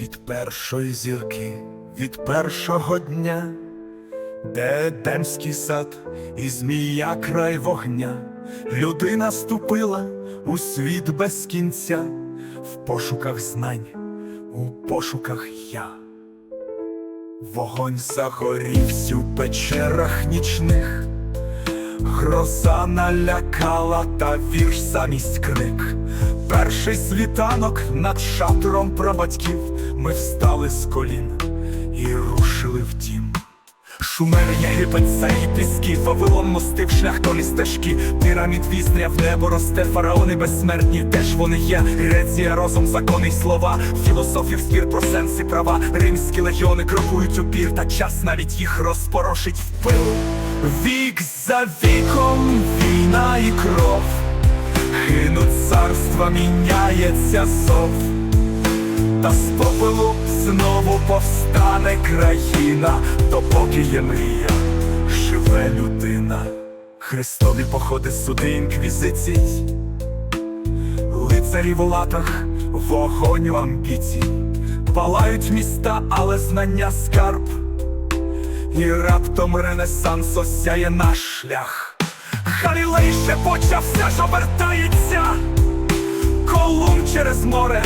від першої зірки, від першого дня, де Едемський сад і змія край вогня, людина ступила у світ без кінця, в пошуках знань, у пошуках я. Вогонь загорівся у печерах нічних, гроза налякала та вірш замість крик. Перший світанок над шатром прабатьків ми встали з колін і рушили в дім. Шумер Єгипет, і піски, Вавилон мостив шлях долі стежки, пірамід вістря в небо росте, фараони безсмертні, де ж вони є, Греція, розум, закони й слова, філософів спір про сенс і права, римські легіони крокують у пір, та час навіть їх розпорошить в пил. Вік за віком, війна і кров, гинуть царства, міняється зов. Та з попелу знову повстане країна, допоки є мрія, живе людина. Христові походи, суди інквізицій, лицарі в латах, вогонь амбіцій, палають міста, але знання скарб, і раптом Ренесанс осяє наш шлях. Галілей ще почався, ж обертається. Колумб через море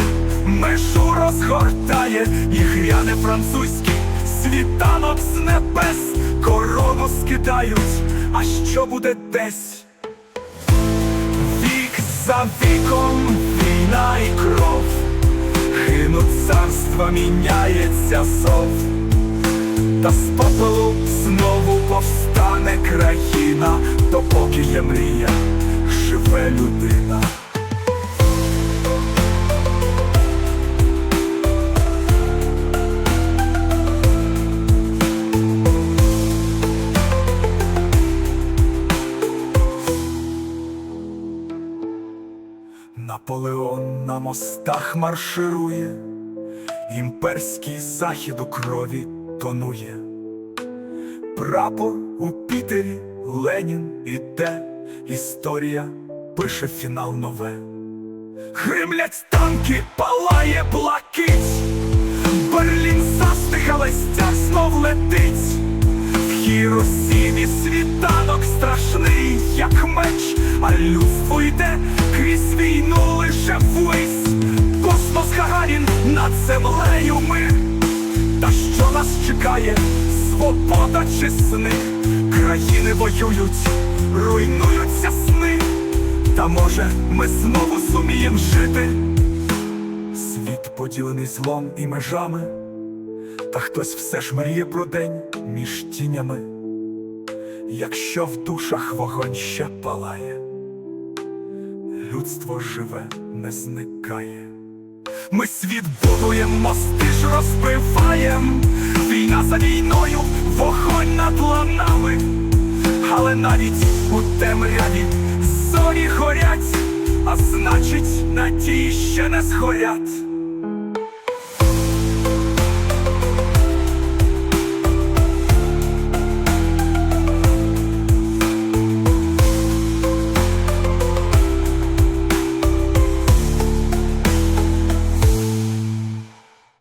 межу розгортає. І гряне французький світанок з небес, корону скидають, а що буде десь? Вік за віком, війна і кров, гинуть царства, міняється зов, та з попелу знову повстане країна, допоки є мрія, живе людина. Наполеон на мостах марширує, імперський захід у крові тонує. Прапор у Пітері, Ленін іде, історія пише фінал нове. Гримлять танки, палає блакить, Берлін застиг, але стяг знов летить. В Хіросімі світанок страшний, як меч, а людство йде крізь війну лише ввись. Космос Гагарін над землею ми. Та що нас чекає? Свобода чи сни? Країни воюють, руйнуються сни. Та може ми знову зумієм жити? Світ поділений злом і межами. Та хтось все ж мріє про день між тінями, якщо в душах вогонь ще палає, людство живе, не зникає. Ми світ будуєм, мости ж розбиваєм, за війною, вогонь над ланами, але навіть у темряві зорі горять, а значить, надії ще не згорять.